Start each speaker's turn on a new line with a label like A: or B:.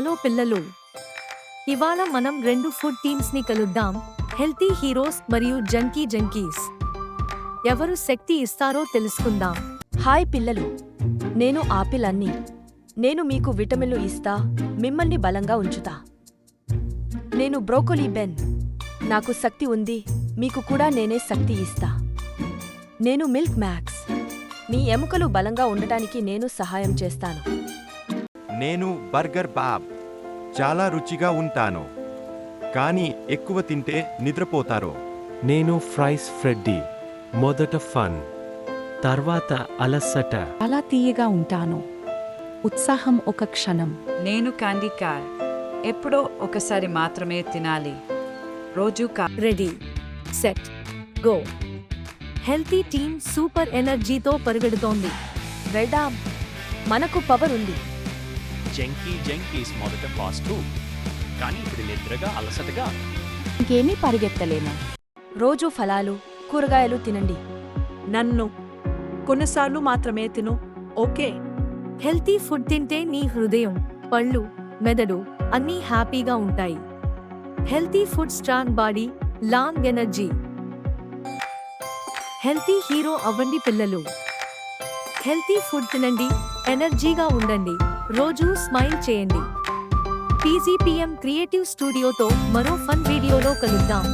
A: Hello పిల్లలు. ఇవాళ మనం రెండు ఫుడ్ టీమ్స్ని కలుద్దాం. హెల్తీ హీరోస్ మరియు జంకీ జంకీస్. ఎవరు శక్తి ఇస్తారో తెలుసుకుందాం.
B: హాయ్ పిల్లలు. నేను ఆపిల్ అన్ని. నేను మీకు విటమిన్లు ఇస్తా మిమ్మల్ని బలంగా ఉంచుతా. నేను బ్రోకోలీ బెన్. నాకు శక్తి ఉంది మీకు కూడా నేనే శక్తి ఇస్తా. నేను మిల్క్ మ్యాక్స్. మీ ఎముకలు బలంగా ఉండటానికి నేను సహాయం చేస్తాను.
C: నేను బర్గర్ బాబ్. చాలా రుచిగా ఉంటాను. కానీ ఎక్కువ తింటే నిద్రపోతారు.
D: నేను ఫ్రైస్ ఫ్రెడ్డీ. మొదట ఫన్. తర్వాత అలసట.
E: చాలా తీయగా ఉంటాను. ఉత్సాహం ఒక క్షణం.
F: నేను క్యాండీ కార్. ఎప్పుడో ఒకసారి మాత్రమే తినాలి. రోజు కా
A: ready. Set. Go. Healthy team super ఎనర్జీతో పరిగెడుతోంది.
B: వెళ్దాం మనకు పవర్ ఉంది.
G: జంకీ జంకీస్ మొదట ఫాస్టు కానీ ఇప్పుడు నిద్రగా అలసటగా.
E: ఇంకేమీ పరిగెత్తలేను.
B: రోజు ఫలాలు కూరగాయలు తినండి.
H: నన్ను కొన్నిసార్లు మాత్రమే తిను. ఓకే?
A: హెల్తీ ఫుడ్ తింటే నీ హృదయం పళ్ళు మెదడు అన్నీ హ్యాపీగా ఉంటాయి. Healthy food strong body long energy. Healthy hero అవ్వండి పిల్లలు. హెల్తీ ఫుడ్ తినండి ఎనర్జీగా ఉండండి. రోజూ స్మైల్ చేయండి. పీజీపీఎం క్రియేటివ్ స్టూడియోతో మరో ఫన్ వీడియోలో కలుద్దాం.